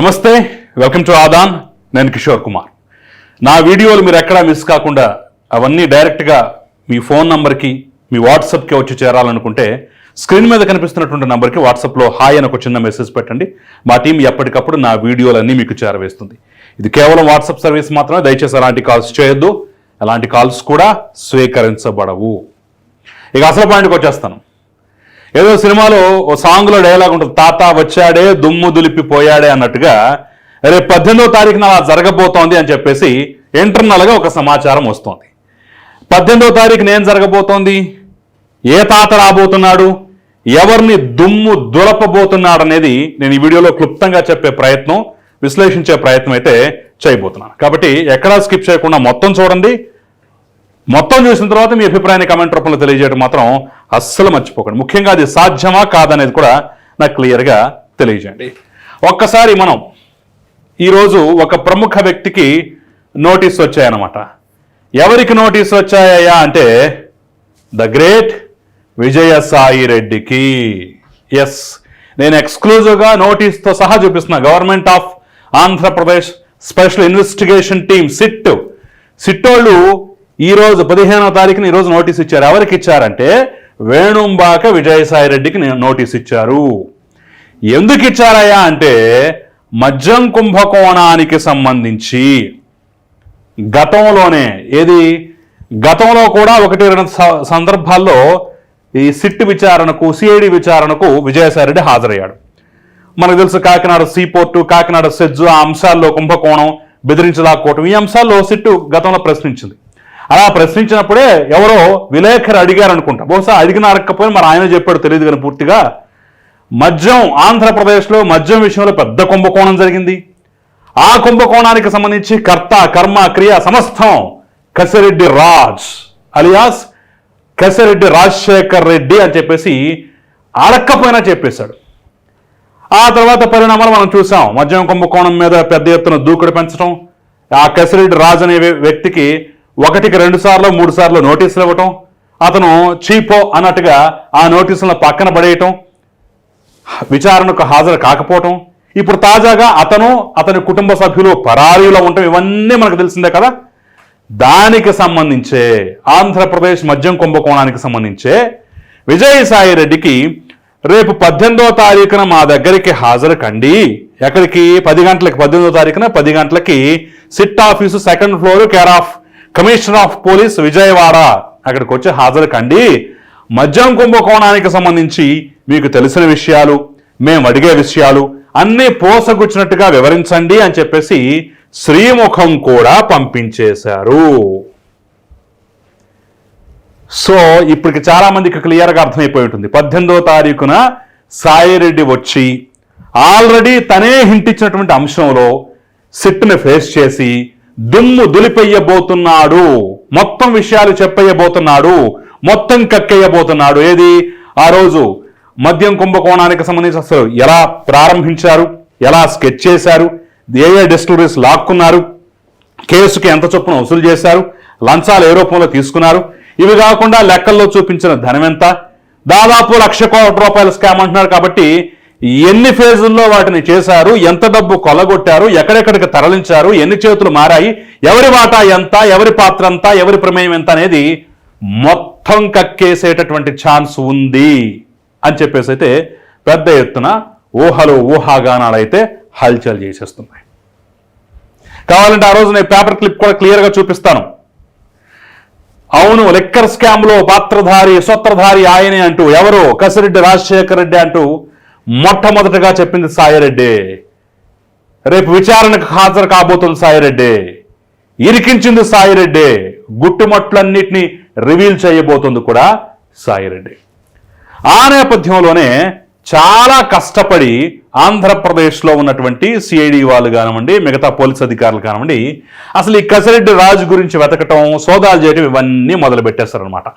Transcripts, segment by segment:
నమస్తే welcome to Aadan నేను కిషోర్ కుమార్. నా వీడియోలు మీరు ఎక్కడా మిస్ కాకుండా అవన్నీ డైరెక్ట్గా మీ ఫోన్ నంబర్కి మీ వాట్సాప్కి వచ్చి చేరాలనుకుంటే స్క్రీన్ మీద కనిపిస్తున్నటువంటి నంబర్కి వాట్సాప్లో హాయ్ అని ఒక చిన్న మెసేజ్ పెట్టండి. మా టీం ఎప్పటికప్పుడు నా వీడియోలన్నీ మీకు చేరవేస్తుంది. ఇది కేవలం వాట్సాప్ సర్వీస్ మాత్రమే దయచేసి అలాంటి కాల్స్ చేయొద్దు. అలాంటి కాల్స్ కూడా స్వీకరించబడవు. ఇక అసలు పాయింట్కి వచ్చేస్తాను. ఏదో సినిమాలో ఓ సాంగ్లో డైలాగ్ ఉంటుంది. తాత వచ్చాడే దుమ్ము దులిపిపోయాడే అన్నట్టుగా రేపు పద్దెనిమిదో తారీఖున అలా జరగబోతోంది అని చెప్పేసి ఇంటర్నల్గా ఒక సమాచారం వస్తోంది. పద్దెనిమిదో తారీఖున ఏం జరగబోతోంది? ఏ తాత రాబోతున్నాడు? ఎవరిని దుమ్ము దులపబోతున్నాడు అనేది నేను ఈ వీడియోలో క్లుప్తంగా చెప్పే ప్రయత్నం విశ్లేషించే ప్రయత్నం అయితే చేయబోతున్నాను. కాబట్టి ఎక్కడా స్కిప్ చేయకుండా మొత్తం చూడండి. మొత్తం చూసిన తర్వాత మీ అభిప్రాయాన్ని కమెంట్ రూపంలో తెలియజేయడం మాత్రం అస్సలు మర్చిపోకండి. ముఖ్యంగా అది సాధ్యమా కాదనేది కూడా నాకు క్లియర్గా తెలియజేయండి. ఒక్కసారి మనం ఈరోజు ఒక ప్రముఖ వ్యక్తికి నోటీస్ వచ్చాయన్నమాట. ఎవరికి నోటీస్ వచ్చాయా అంటే ద గ్రేట్ విజయసాయి రెడ్డికి. ఎస్ నేను ఎక్స్క్లూజివ్గా నోటీస్తో సహా చూపిస్తున్నా. Government of Andhra Pradesh special investigation team SIT. సిట్టోళ్ళు ఈరోజు రోజు పదిహేనో తారీఖున ఈ రోజు నోటీస్ ఇచ్చారు. ఎవరికి ఇచ్చారంటే వేణుంబాక విజయసాయి రెడ్డికి నోటీస్ ఇచ్చారు ఎందుకు ఇచ్చారయ్యా అంటే మద్యం కుంభకోణానికి సంబంధించి గతంలోనే ఏది? గతంలో కూడా ఒకటి రెండు స- సందర్భాల్లో ఈ సిట్ విచారణకు సిఐడి విచారణకు విజయసాయి రెడ్డి హాజరయ్యాడు. మనకు తెలుసు కాకినాడ సీపోర్టు కాకినాడ సెజ్జు ఆ అంశాల్లో కుంభకోణం బెదిరించలాక్కోవటం ఈ అంశాల్లో సిట్టు గతంలో ప్రశ్నించింది. అలా ప్రశ్నించినప్పుడే ఎవరో విలేకరు అడిగారు అనుకుంటా బహుశా అడిగిన అడగకపోయినా మరి ఆయన చెప్పాడు తెలియదు కానీ పూర్తిగా. మద్యం ఆంధ్రప్రదేశ్లో మద్యం విషయంలో పెద్ద కుంభకోణం జరిగింది. ఆ కుంభకోణానికి సంబంధించి కర్త కర్మ క్రియ సమస్తం కసిరెడ్డి రాజ్ అలియాస్ కసిరెడ్డి రాజశేఖర్ రెడ్డి అని చెప్పేసి అడక్కపోయినా చెప్పేశాడు. ఆ తర్వాత పరిణామాలు మనం చూసాం. మద్యం కుంభకోణం మీద పెద్ద ఎత్తున దూకుడు పెంచడం ఆ కసిరెడ్డి రాజ్ అనే వ్యక్తికి ఒకటికి రెండు సార్లు మూడు సార్లు నోటీసులు ఇవ్వటం అతను చీపో అన్నట్టుగా ఆ నోటీసులను పక్కన పడేయటం విచారణకు హాజరు కాకపోవటం ఇప్పుడు తాజాగా అతను అతని కుటుంబ సభ్యులు పరారీలో ఉండటం ఇవన్నీ మనకు తెలిసిందే కదా? దానికి సంబంధించే ఆంధ్రప్రదేశ్ మద్యం కుంభకోణానికి సంబంధించే విజయసాయి రెడ్డికి రేపు పద్దెనిమిదో తారీఖున మా దగ్గరికి హాజరు కండి. ఎక్కడికి? పది గంటలకి పద్దెనిమిదో తారీఖున పది గంటలకి SIT office second floor care of commissioner of police Vijayawada అక్కడికి వచ్చి హాజరు కండి. మద్యం కుంభకోణానికి సంబంధించి మీకు తెలిసిన విషయాలు మేము అడిగే విషయాలు అన్నీ పోసగుచ్చినట్టుగా వివరించండి అని చెప్పేసి శ్రీముఖం కూడా పంపించేశారు. సో ఇప్పటికి చాలామందికి క్లియర్గా అర్థమైపోయి ఉంటుంది. పద్దెనిమిదో తారీఖున సాయిరెడ్డి వచ్చి ఆల్రెడీ తనే హింటిచ్చినటువంటి అంశంలో సిట్ని ఫేస్ చేసి దుమ్ము దులిపెయ్యబోతున్నాడు. మొత్తం విషయాలు చెప్పేయబోతున్నాడు. మొత్తం కక్కేయబోతున్నాడు. ఏది? ఆ రోజు మద్యం కుంభకోణానికి సంబంధించి అసలు ఎలా ప్రారంభించారు? ఎలా స్కెచ్ చేశారు? ఏ ఏ డిస్టరీస్ లాక్కున్నారు? కేసుకి ఎంత చొప్పున వసూలు చేశారు? లంచాలు ఏ రూపంలో తీసుకున్నారు? ఇవి కాకుండా లెక్కల్లో చూపించిన ధనం ఎంత దాదాపు లక్ష కోట్ల రూపాయల స్కామ్ అంటున్నారు కాబట్టి ఎన్ని ఫేజుల్లో వాటిని చేశారు ఎంత డబ్బు కొల్లగొట్టారు ఎక్కడెక్కడికి తరలించారు ఎన్ని చేతులు మారాయి ఎవరి వాటా ఎంత ఎవరి పాత్ర ఎంత ఎవరి ప్రమేయం ఎంత అనేది మొత్తం కక్కేసేటటువంటి ఛాన్స్ ఉంది అని చెప్పేసి అయితే పెద్ద ఎత్తున ఊహలు ఊహాగానాలు అయితే హల్చల్ చేసేస్తున్నాయి. కావాలంటే ఆ రోజు నేను పేపర్ క్లిప్ కూడా క్లియర్గా చూపిస్తాను. అవును లెక్కర్ స్కామ్లో పాత్రధారి సూత్రధారి ఆయనే అంటూ ఎవరు? కసిరెడ్డి రాజశేఖర రెడ్డి అంటూ మొట్టమొదటగా చెప్పింది సాయిరెడ్డి. రేపు విచారణకు హాజరు కాబోతుంది సాయిరెడ్డి. ఇరికించింది సాయిరెడ్డి. గుట్టుమట్లన్నిటినీ రివీల్ చేయబోతుంది కూడా సాయిరెడ్డి. ఆ నేపథ్యంలోనే చాలా కష్టపడి ఆంధ్రప్రదేశ్లో ఉన్నటువంటి సిఐడి వాళ్ళు కానివ్వండి మిగతా పోలీస్ అధికారులు కానివ్వండి అసలు ఈ కసిరెడ్డి రాజు గురించి వెతకటం సోదాలు చేయటం ఇవన్నీ మొదలు పెట్టేస్తారనమాట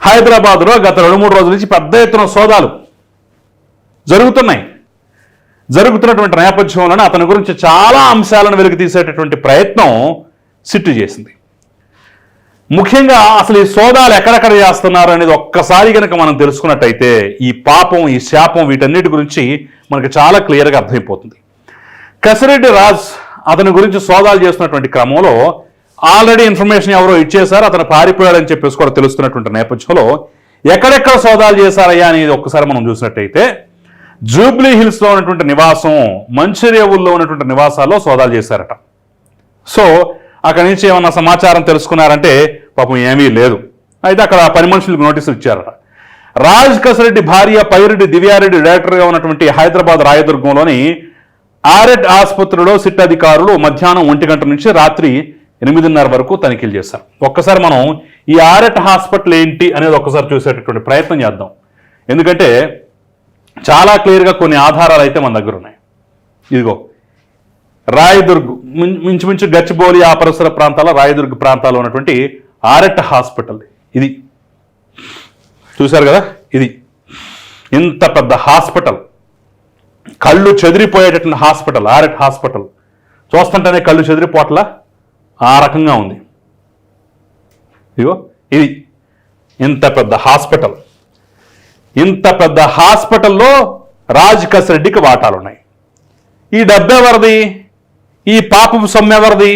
హైదరాబాద్లో గత రెండు మూడు రోజుల నుంచి పెద్ద ఎత్తున సోదాలు. జరుగుతున్నాయి. జరుగుతున్నటువంటి నేపథ్యంలోనే అతని గురించి చాలా అంశాలను వెలికి తీసేటటువంటి ప్రయత్నం సిట్టు చేసింది. ముఖ్యంగా అసలు ఈ సోదాలు ఎక్కడెక్కడ చేస్తున్నారు అనేది ఒక్కసారి కనుక మనం తెలుసుకున్నట్టయితే ఈ పాపం ఈ శాపం వీటన్నిటి గురించి మనకు చాలా క్లియర్గా అర్థమైపోతుంది. కసిరెడ్డి రాజ్ అతని గురించి సోదాలు చేస్తున్నటువంటి క్రమంలో ఆల్రెడీ ఇన్ఫర్మేషన్ ఎవరో ఇచ్చేశారు అతను పారిపోయాడని చెప్పేసి కూడా తెలుస్తున్నటువంటి నేపథ్యంలో ఎక్కడెక్కడ సోదాలు చేశారయ్యా అనేది ఒక్కసారి మనం చూసినట్టయితే జూబ్లీ హిల్స్లో ఉన్నటువంటి నివాసం మంచిరేవుల్లో ఉన్నటువంటి నివాసాల్లో సోదాలు చేశారట. సో అక్కడి నుంచి ఏమన్నా సమాచారం తెలుసుకున్నారంటే పాపం ఏమీ లేదు. అయితే అక్కడ పని మనుషులకు నోటీసులు ఇచ్చారట. రాజ్ కసరెడ్డి భార్య పైరెడ్డి దివ్యారెడ్డి డైరెక్టర్గా ఉన్నటువంటి హైదరాబాద్ రాయదుర్గంలోని ఆరెడ్ ఆసుపత్రిలో సిట్ అధికారులు మధ్యాహ్నం ఒంటి గంట నుంచి రాత్రి ఎనిమిదిన్నర వరకు తనిఖీలు చేశారు. ఒక్కసారి మనం ఈ ఆరెట్ హాస్పిటల్ ఏంటి అనేది ఒక్కసారి చూసేటటువంటి ప్రయత్నం చేద్దాం. ఎందుకంటే చాలా క్లియర్గా కొన్ని ఆధారాలు అయితే మన దగ్గర ఉన్నాయి. ఇదిగో రాయదుర్గ్ మించుమించు గచ్చిబౌలి ఆ పరిసర ప్రాంతాల రాయదుర్గ్ ప్రాంతాల్లో ఉన్నటువంటి ఆరెట్ హాస్పిటల్. ఇది. చూశారు కదా? ఇది. ఇంత పెద్ద హాస్పిటల్. కళ్ళు చెదిరిపోయేటటువంటి హాస్పిటల్ ఆరెట్ హాస్పిటల్. చూస్తుంటేనే కళ్ళు చెదిరిపోట్ల ఆ రకంగా ఉంది. ఇదిగో ఇది. ఇంత పెద్ద హాస్పిటల్. ఇంత పెద్ద హాస్పిటల్లో రాజ్ కసిరెడ్డికి వాటాలు ఉన్నాయి ఈ డబ్బెవరిది ఈ పాపం సొమ్మెవరిది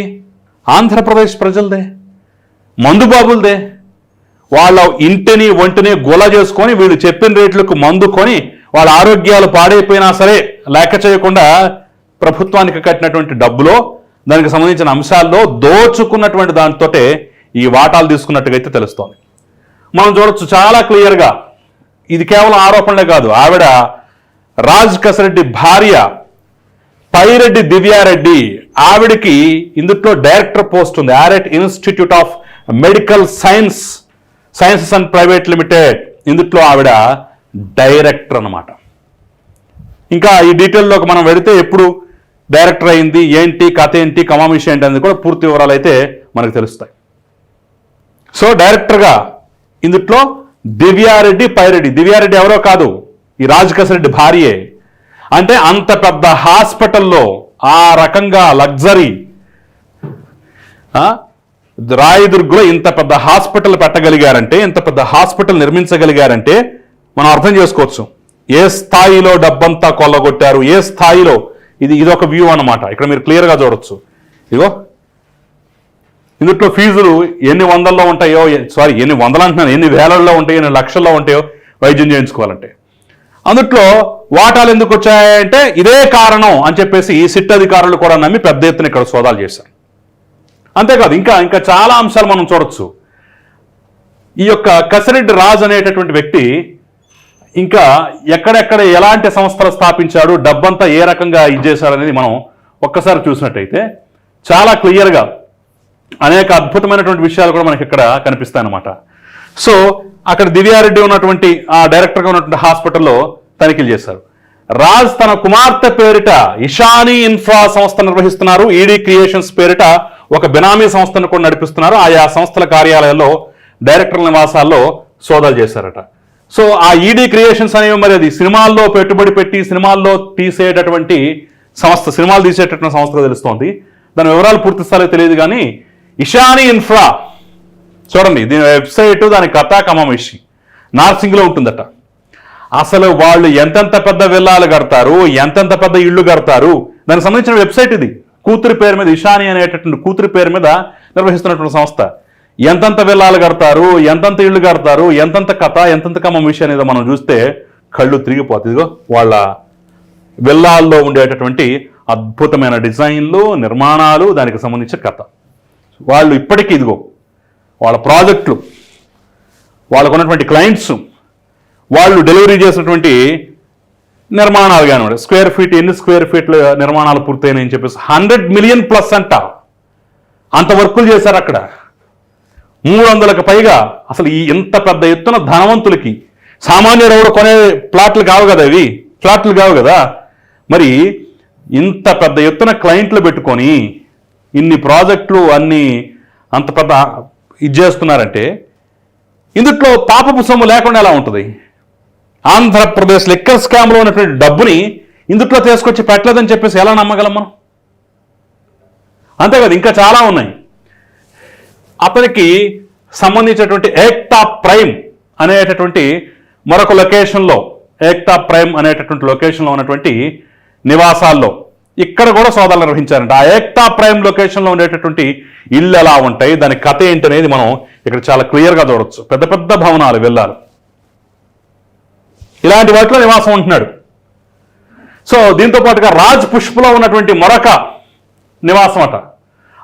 ఆంధ్రప్రదేశ్ ప్రజలదే. మందుబాబులదే వాళ్ళ ఇంటిని ఒంటిని గొల చేసుకొని వీళ్ళు చెప్పిన రేట్లకు మందు కొని వాళ్ళ ఆరోగ్యాలు పాడైపోయినా సరే లెక్క చేయకుండా ప్రభుత్వానికి కట్టినటువంటి డబ్బులో దానికి సంబంధించిన అంశాల్లో దోచుకున్నటువంటి దానితోటే ఈ వాటాలు తీసుకున్నట్టుగా అయితే తెలుస్తోంది. మనం చూడొచ్చు చాలా క్లియర్గా ఇది కేవలం ఆరోపణలే కాదు. ఆవిడ రాజ్ కసరెడ్డి భార్య పైరెడ్డి దివ్యారెడ్డి ఆవిడకి ఇందుట్లో డైరెక్టర్ పోస్ట్ ఉంది. ఆరెట్ institute of medical science sciences and private limited. ఇందుట్లో ఆవిడ డైరెక్టర్ అన్నమాట. ఇంకా ఈ డీటెయిల్లోకి మనం వెళితే ఎప్పుడు డైరెక్టర్ అయింది ఏంటి కథ ఏంటి కమామిషి ఏంటి అనేది కూడా పూర్తి వివరాలు అయితే మనకు తెలుస్తాయి. సో డైరెక్టర్గా ఇందుట్లో దివ్యారెడ్డి పైరెడ్డి. దివ్యారెడ్డి ఎవరో కాదు. ఈ రాజకసరెడ్డి భార్యే. అంటే అంత పెద్ద హాస్పిటల్లో ఆ రకంగా లగ్జరీ. రాయదుర్గులో ఇంత పెద్ద హాస్పిటల్ పెట్టగలిగారంటే ఇంత పెద్ద హాస్పిటల్ నిర్మించగలిగారంటే మనం అర్థం చేసుకోవచ్చు. ఏ స్థాయిలో డబ్బంతా కొల్లగొట్టారు? ఏ స్థాయిలో? ఇది ఇదొక వ్యూ అన్నమాట. ఇక్కడ మీరు క్లియర్గా చూడొచ్చు. ఇగో ఇందులో ఫీజులు ఎన్ని వందల్లో ఉంటాయో సారీ ఎన్ని వందలు అంటున్నాను ఎన్ని వేలల్లో ఉంటాయో ఎన్ని లక్షల్లో ఉంటాయో వైద్యం చేయించుకోవాలంటే. అందుట్లో వాటాలు ఎందుకు వచ్చాయంటే ఇదే కారణం అని చెప్పేసి ఈ సిట్ అధికారులు కూడా నమ్మి పెద్ద ఎత్తున ఇక్కడ సోదాలు చేశారు. అంతేకాదు ఇంకా ఇంకా చాలా అంశాలు మనం చూడొచ్చు. ఈ యొక్క కసిరెడ్డి రాజ్ అనేటటువంటి వ్యక్తి ఇంకా ఎక్కడెక్కడ ఎలాంటి సంస్థలు స్థాపించాడు డబ్బంతా ఏ రకంగా ఇది అనేది మనం ఒక్కసారి చూసినట్టయితే చాలా క్లియర్గా అనేక అద్భుతమైనటువంటి విషయాలు కూడా మనకి ఇక్కడ కనిపిస్తాయి అన్నమాట సో అక్కడ దివ్యారెడ్డి ఉన్నటువంటి ఆ డైరెక్టర్గా ఉన్నటువంటి హాస్పిటల్లో తనిఖీలు చేశారు. రాజ్ తన కుమార్తె పేరిట ఇషానీ ఇన్ఫ్రా సంస్థ నిర్వహిస్తున్నారు. ఈడీ క్రియేషన్స్ పేరిట ఒక బినామీ సంస్థను కూడా నడిపిస్తున్నారు. ఆయా సంస్థల కార్యాలయాల్లో డైరెక్టర్ల నివాసాల్లో సోదాలు చేశారట. సో ఆ ఈడీ క్రియేషన్స్ అనేవి మరి అది సినిమాల్లో పెట్టుబడి పెట్టి సినిమాల్లో తీసేటటువంటి సంస్థ సినిమాలు తీసేటటువంటి సంస్థ తెలుస్తోంది. దాని వివరాలు పూర్తి స్థాయిలో తెలియదు కానీ ఇషాని ఇన్ఫ్రా. చూడండి దీని వెబ్సైట్ దాని కథా కమమిషి నార్సింగ్లో ఉంటుందట. అసలు వాళ్ళు ఎంతెంత పెద్ద విల్లాలు కడతారు ఎంతెంత పెద్ద ఇళ్ళు కడతారు దానికి సంబంధించిన వెబ్సైట్ ఇది. కూతురి పేరు మీద ఇషాని అనేటటువంటి కూతురి పేరు మీద నిర్వహిస్తున్నటువంటి సంస్థ. ఎంతెంత విల్లాలు కడతారు ఎంతెంత ఇళ్ళు కడతారు ఎంతెంత కథ ఎంతెంత కమ్మం విషయం అనేది మనం చూస్తే కళ్ళు తిరిగిపోతుంది ఇదిగో వాళ్ళ విల్లాల్లో ఉండేటటువంటి అద్భుతమైన డిజైన్లు నిర్మాణాలు దానికి సంబంధించిన కథ. వాళ్ళు ఇప్పటికీ ఇదిగో వాళ్ళ ప్రాజెక్టులు వాళ్ళకు ఉన్నటువంటి క్లయింట్స్ వాళ్ళు డెలివరీ చేసినటువంటి నిర్మాణాలు కానివ్వండి స్క్వేర్ ఫీట్ ఎన్ని స్క్వేర్ ఫీట్ల నిర్మాణాలు పూర్తయినాయని చెప్పేసి హండ్రెడ్ మిలియన్ ప్లస్ అంట. అంత వర్కులు చేశారు అక్కడ. మూడు వందలకు పైగా అసలు ఈ ఇంత పెద్ద ఎత్తున ధనవంతులకి సామాన్యుడు ఎవరు కొనే ప్లాట్లు కావు కదా ఇవి ఫ్లాట్లు కావు కదా. మరి ఇంత పెద్ద ఎత్తున క్లయింట్లు పెట్టుకొని ఇన్ని ప్రాజెక్టులు అన్ని అంత పెద్ద ఇది చేస్తున్నారంటే ఇందుట్లో పాపపు సొమ్ము లేకుండా ఎలా ఉంటుంది? ఆంధ్రప్రదేశ్ లిక్కర్ స్కామ్లో ఉన్నటువంటి డబ్బుని ఇందుట్లో తీసుకొచ్చి పెట్టలేదని చెప్పేసి ఎలా నమ్మగలం మనం? అంతేకాదు ఇంకా చాలా ఉన్నాయి. అతనికి సంబంధించినటువంటి ఏక్తా ప్రైమ్ అనేటటువంటి మరొక లొకేషన్లో ఏక్తా ప్రైమ్ అనేటటువంటి లొకేషన్లో ఉన్నటువంటి నివాసాల్లో ఇక్కడ కూడా సోదాలు నిర్వహించారంట. ఆ ఏక్తా ప్రైమ్ లొకేషన్లో ఉండేటటువంటి ఇల్లు ఎలా ఉంటాయి? దాని కథ ఏంటి అనేది మనం ఇక్కడ చాలా క్లియర్గా చూడొచ్చు. పెద్ద పెద్ద భవనాలు వెళ్ళాలి. ఇలాంటి వాటిలో నివాసం ఉంటున్నాడు. సో దీంతో పాటుగా రాజ్ పుష్పలో ఉన్నటువంటి మరొక నివాసం అట.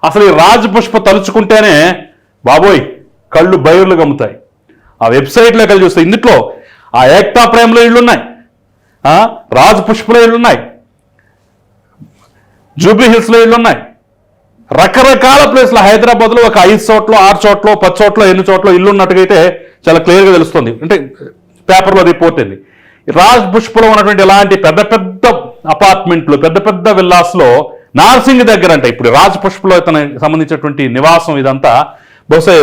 అసలు ఈ రాజ్ పుష్ప తలుచుకుంటేనే బాబోయ్ కళ్ళు బయర్లు గమ్ముతాయి. ఆ వెబ్సైట్లో కలిసి చూస్తే ఇందుట్లో ఆ ఏక్తా ప్రేమలో ఇళ్ళున్నాయి. రాజ్ పుష్పలో ఇళ్ళున్నాయి. ఉన్నాయి జూబ్లీ హిల్స్లో ఇళ్ళు ఉన్నాయి రకరకాల ప్లేస్లో. హైదరాబాద్లో ఒక ఐదు చోట్ల ఆరు చోట్ల పది చోట్ల ఎన్ని చోట్ల ఇల్లు ఉన్నట్టుగా అయితే చాలా క్లియర్గా తెలుస్తుంది. అంటే పేపర్లో రిపోర్ట్ అయింది రాజ్ పుష్పలో ఉన్నటువంటి ఇలాంటి పెద్ద పెద్ద అపార్ట్మెంట్లు పెద్ద పెద్ద విల్లాస్లో నార్సింగ్ దగ్గర అంటే ఇప్పుడు రాజ్ పుష్పలో ఇతను సంబంధించినటువంటి నివాసం ఇదంతా బహుశా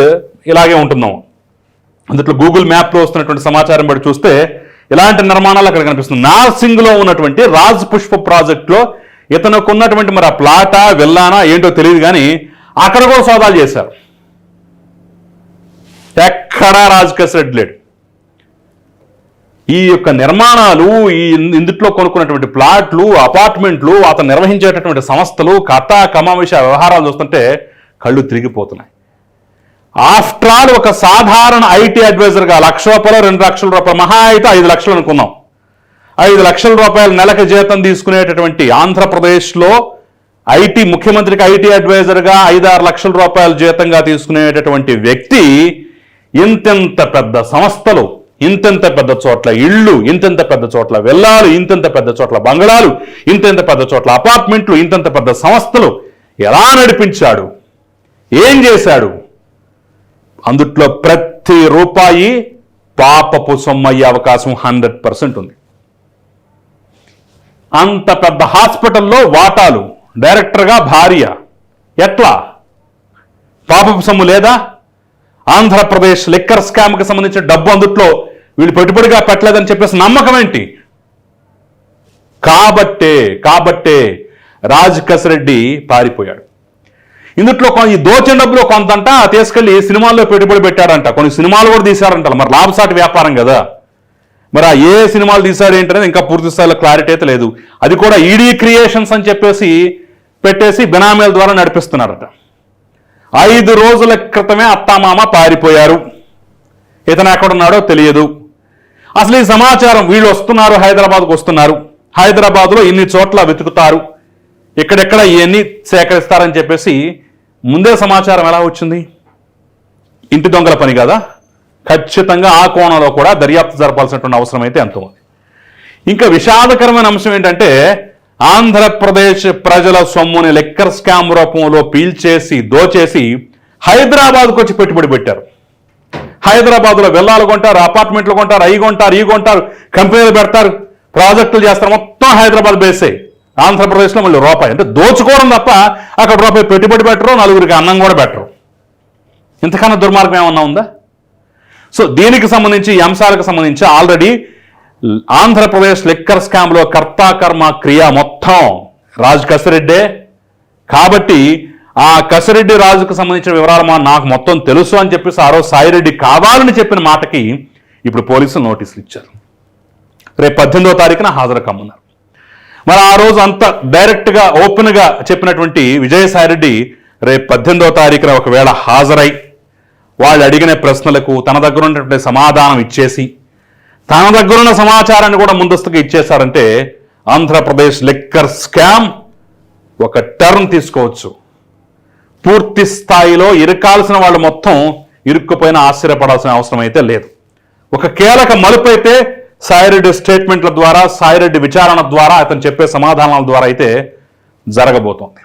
ఇలాగే ఉంటుందాము. అందుట్లో గూగుల్ మ్యాప్లో వస్తున్నటువంటి సమాచారం బట్టి చూస్తే ఇలాంటి నిర్మాణాలు అక్కడ కనిపిస్తుంది నార్సింగ్లో ఉన్నటువంటి రాజ్ పుష్ప ప్రాజెక్ట్లో ఇతను ఉన్నటువంటి మరి ఆ ప్లాటా విల్లానా ఏంటో తెలియదు కానీ అక్కడ కూడా సోదాలు చేశారు. ఎక్కడా రాజకేశ్ రెడ్డి లేడు. ఈ యొక్క నిర్మాణాలు ఈ ఇందుట్లో కొనుక్కున్నటువంటి ప్లాట్లు అపార్ట్మెంట్లు అతను నిర్వహించేటటువంటి సంస్థలు కథ కమావేశ వ్యవహారాలు చూస్తుంటే కళ్ళు తిరిగిపోతున్నాయి. ఆఫ్టర్ ఆల్ ఒక సాధారణ ఐటీ అడ్వైజర్గా లక్ష రూపాయలు రెండు లక్షల రూపాయలు మహా అయితే ఐదు లక్షలు అనుకుందాం ఐదు లక్షల రూపాయల నెలకు జీతం తీసుకునేటటువంటి ఆంధ్రప్రదేశ్లో ఐటీ ముఖ్యమంత్రికి ఐటీ అడ్వైజర్గా ఐదు ఆరు లక్షల రూపాయల జీతంగా తీసుకునేటటువంటి వ్యక్తి ఇంతెంత పెద్ద సంస్థలు ఇంతెంత పెద్ద చోట్ల ఇళ్ళు ఇంతెంత పెద్ద చోట్ల వెళ్ళాలు ఇంతెంత పెద్ద చోట్ల బంగళాలు ఇంతెంత పెద్ద చోట్ల అపార్ట్మెంట్లు ఇంతెంత పెద్ద సంస్థలు ఎలా నడిపించాడు? ఏం చేశాడు? అందుట్లో ప్రతి రూపాయి పాపపు సొమ్మయ్యే అవకాశం హండ్రెడ్ పర్సెంట్ ఉంది. అంత పెద్ద హాస్పిటల్లో వాటాలు. డైరెక్టర్గా భార్య. ఎట్లా? పాపపు సొమ్ము లేదా? ఆంధ్రప్రదేశ్ లిక్కర్ స్కామ్కి సంబంధించిన డబ్బు అందుట్లో వీళ్ళు పెట్టుబడిగా పెట్టలేదని చెప్పేసి నమ్మకం ఏంటి? కాబట్టే కాబట్టే రాజ్ రెడ్డి పారిపోయాడు. ఇందుట్లో ఈ దోచిన డబ్బులో కొంతంట తీసుకెళ్ళి సినిమాల్లో పెట్టుబడి పెట్టారంట కొన్ని సినిమాలు కూడా తీశారంట మరి లాభసాటి వ్యాపారం కదా. మరి ఆ ఏ సినిమాలు తీశాడు ఏంటనేది ఇంకా పూర్తి స్థాయిలో క్లారిటీ అయితే లేదు. అది కూడా ఈడీ క్రియేషన్స్ అని చెప్పేసి పెట్టేసి బినామీల ద్వారా నడిపిస్తున్నారట. ఐదు రోజుల క్రితమే అత్తామామ పారిపోయారు. ఇతను ఎక్కడున్నాడో తెలియదు. అసలు ఈ సమాచారం వీళ్ళు వస్తున్నారు హైదరాబాద్కు వస్తున్నారు. హైదరాబాద్లో ఇన్ని చోట్ల వెతుకుతారు. ఎక్కడెక్కడ ఇవన్నీ సేకరిస్తారని చెప్పేసి ముందే సమాచారం ఎలా వచ్చింది? ఇంటి దొంగల పని కదా? ఖచ్చితంగా ఆ కోణంలో కూడా దర్యాప్తు జరపాల్సినటువంటి అవసరం అయితే ఎంతో ఉంది. ఇంకా విషాదకరమైన అంశం ఏంటంటే ఆంధ్రప్రదేశ్ ప్రజల సొమ్ముని లెక్కర్ స్కామ్ రూపంలో పీల్చేసి దోచేసి హైదరాబాద్కు వచ్చి పెట్టుబడి పెట్టారు. హైదరాబాద్లో వెళ్ళాలు కొంటారు అపార్ట్మెంట్లు కొంటారు అవి కొంటారు ఈ కొంటారు కంపెనీలు పెడతారు ప్రాజెక్టులు చేస్తారు మొత్తం హైదరాబాద్ బేసే. ఆంధ్రప్రదేశ్లో మళ్ళీ రూపాయి. అంటే దోచుకోవడం తప్ప అక్కడ రూపాయి పెట్టుబడి పెట్టరు నలుగురికి అన్నం కూడా పెట్టరు. ఇంతకన్నా దుర్మార్గం ఏమన్నా ఉందా? సో దీనికి సంబంధించి ఈ అంశాలకు సంబంధించి ఆల్రెడీ ఆంధ్రప్రదేశ్ లిక్కర్ స్కామ్లో కర్తాకర్మ క్రియ మొత్తం రాజ్ కసిరెడ్డే. కాబట్టి ఆ కసిరెడ్డి రాజుకు సంబంధించిన వివరాలు మా నాకు మొత్తం తెలుసు అని చెప్పేసి ఆ రోజు సాయిరెడ్డి కావాలని చెప్పిన మాటకి ఇప్పుడు పోలీసులు నోటీసులు ఇచ్చారు. రేపు పద్దెనిమిదో తారీఖున హాజరు కమ్మన్నారు మరి ఆ రోజు అంత డైరెక్ట్గా ఓపెన్గా చెప్పినటువంటి విజయసాయిరెడ్డి రేపు పద్దెనిమిదో తారీఖున ఒకవేళ హాజరై వాళ్ళు అడిగిన ప్రశ్నలకు తన దగ్గర ఉన్నటువంటి సమాధానం ఇచ్చేసి తన దగ్గర ఉన్న సమాచారాన్ని కూడా ముందస్తుగా ఇచ్చేశారంటే ఆంధ్రప్రదేశ్ లెక్కర్ స్కామ్ ఒక టర్న్ తీసుకోవచ్చు. పూర్తి స్థాయిలో ఇరకాల్సిన వాళ్ళు మొత్తం ఇరుక్కుపోయిన ఆశ్చర్యపడాల్సిన అవసరం అయితే లేదు. ఒక కీలక మలుపు అయితే సాయిరెడ్డి స్టేట్మెంట్ల ద్వారా సాయిరెడ్డి విచారణ ద్వారా అతను చెప్పే సమాధానాల ద్వారా అయితే జరగబోతోంది.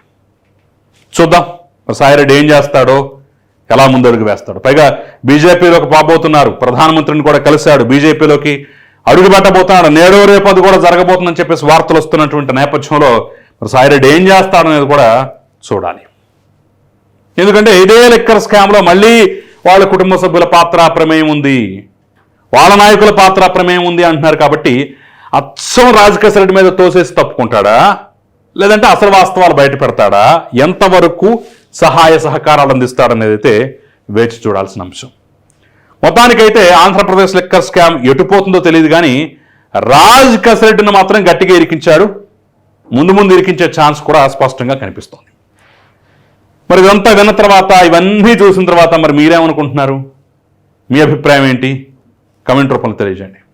చూద్దాం. సాయిరెడ్డి ఏం చేస్తాడో ఎలా ముందడుగు వేస్తాడు. పైగా బీజేపీలోకి పాబోతున్నారు ప్రధానమంత్రిని కూడా కలిశాడు. బీజేపీలోకి అడుగు పెట్టబోతున్నాడు నేడో రేపు అది కూడా జరగబోతుందని చెప్పేసి వార్తలు వస్తున్నటువంటి నేపథ్యంలో మరి సాయిరెడ్డి ఏం చేస్తాడనేది కూడా చూడాలి. ఎందుకంటే ఇదే లెక్కర్ స్కామ్లో మళ్ళీ వాళ్ళ కుటుంబ సభ్యుల పాత్ర ప్రమేయం ఉంది. వాళ్ళ నాయకుల పాత్ర ప్రమేయం ఉంది అంటున్నారు కాబట్టి అచ్చం రాజకేశ్వర రెడ్డి మీద తోసేసి తప్పుకుంటాడా? లేదంటే అసలు వాస్తవాలు బయట పెడతాడా? ఎంతవరకు సహాయ సహకారాలు అందిస్తారనేది అయితే వేచి చూడాల్సిన అంశం. మొత్తానికైతే ఆంధ్రప్రదేశ్ లెక్కర్ స్కామ్ ఎటుపోతుందో తెలియదు కానీ రాజ్ కసిరెడ్డిని మాత్రం గట్టిగా ఇరికించాడు. ముందు ముందు ఇరికించే ఛాన్స్ కూడా స్పష్టంగా కనిపిస్తోంది. మరి ఇదంతా విన్న తర్వాత ఇవన్నీ చూసిన తర్వాత మరి మీరేమనుకుంటున్నారు? మీ అభిప్రాయం ఏంటి? కమెంట్ రూపంలో తెలియజేయండి.